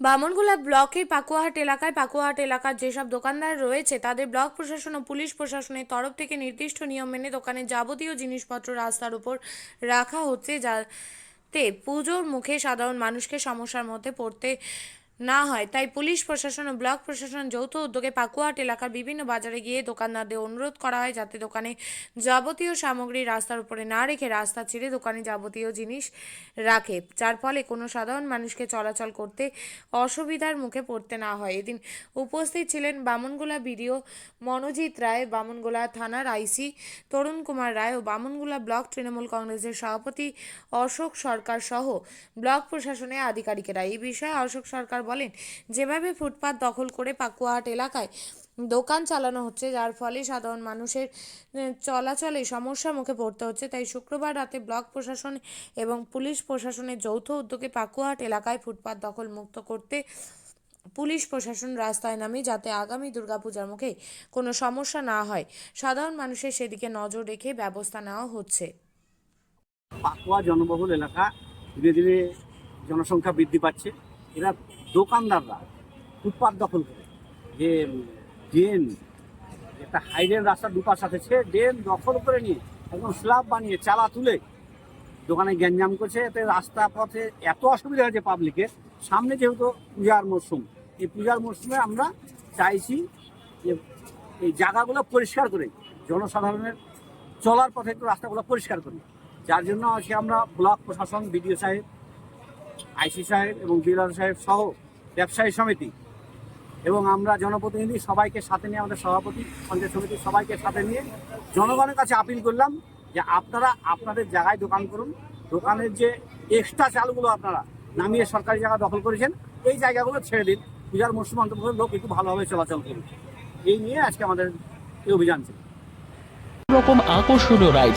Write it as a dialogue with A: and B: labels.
A: বামনগোলা ব্লকের পাকুয়াহাট এলাকায়, পাকুয়াহাট এলাকার যেসব দোকানদার রয়েছে, তাদের ব্লক প্রশাসন ও পুলিশ প্রশাসনের তরফ থেকে নির্দিষ্ট নিয়ম মেনে দোকানে যাবতীয় জিনিসপত্র রাস্তার উপর রাখা হচ্ছে, যাতে পুজোর মুখে সাধারণ মানুষকে সমস্যার মধ্যে পড়তে না হয়। তাই পুলিশ প্রশাসন ও ব্লক প্রশাসন যৌথ উদ্যোগে পাকুয়াহাট এলাকার বিভিন্ন বাজারে গিয়ে দোকানদারদের অনুরোধ করা হয় যাতে দোকানে যাবতীয় সামগ্রী রাস্তার উপরে না রেখে রাস্তা ছেড়ে দোকানে যাবতীয় জিনিস রাখে, যার ফলে কোনো সাধারণ মানুষকে চলাচল করতে অসুবিধার মুখে পড়তে না হয়। এদিন উপস্থিত ছিলেন বামনগোলা বিডিও মনোজিৎ রায়, বামনগোলা থানার আইসি তরুণ কুমার রায় ও বামনগোলা ব্লক তৃণমূল কংগ্রেসের সভাপতি অশোক সরকার সহ ব্লক প্রশাসনের আধিকারিকেরা। এই বিষয়ে অশোক সরকার বলেন, যেভাবে ফুটপাত দখল করে পাকুয়াহাট এলাকায় দোকান চালানো হচ্ছে, যার ফলে সাধারণ মানুষের চলাচলে সমস্যার মুখে পড়তে হচ্ছে। তাই শুক্রবার রাতে ব্লক প্রশাসন এবং পুলিশ প্রশাসনের যৌথ উদ্যোগে পাকুয়াহাট এলাকায় ফুটপাত দখল মুক্ত করতে পুলিশ প্রশাসন রাস্তায় নামে, যাতে আগামী দুর্গাপূজার মুখে কোনো সমস্যা না হয়। সাধারণ মানুষের সেদিকে নজর রেখে ব্যবস্থা নেওয়া হচ্ছে।
B: পাকুয়া জনবহুল এলাকা ধীরে ধীরে জনসংখ্যা বৃদ্ধি পাচ্ছে। এরা দোকানদাররা ফুটপাত দখল করে। যে, ড্রেন, একটা হাইডেন রাস্তা দুপার সাথে সে ড্রেন দখল করে নিয়ে একদম স্ল্যাব বানিয়ে চালা তুলে দোকানে গ্যাঞ্জাম করছে। এতে রাস্তা পথে এত অসুবিধা হয়েছে পাবলিকের সামনে যেহেতু পূজার মরশুম, এই পূজার মরশুমে আমরা চাইছি যে এই জায়গাগুলো পরিষ্কার করে, জনসাধারণের চলার পথে একটু রাস্তাগুলো পরিষ্কার করি। যার জন্য আজকে আমরা ব্লক প্রশাসন, বিডিও সাহেব আইসি সাহেব এবং ডিলার সাহেব সহ ব্যবসায়ী সমিতি। এবং আমরা জনপ্রতিনিধি সবাইকে সাথে নিয়ে, আমাদের সভাপতি, পঞ্চায়েত সমিতি সবাইকে সাথে নিয়ে জনগণের কাছে আপিল করলাম যে আপনারা আপনাদের জায়গায় দোকান করুন। দোকানের যে এক্সট্রা চালগুলো আপনারা নামিয়ে সরকারি জায়গা দখল করেছেন, এই জায়গাগুলো ছেড়ে দিন। পূজার মরশুম অন্তর্ভুক্ত লোক একটু ভালোভাবে চলাচল করুন। এই নিয়ে আজকে আমাদের এই অভিযান ছিল।
C: রকম আকর্ষণীয় রাইড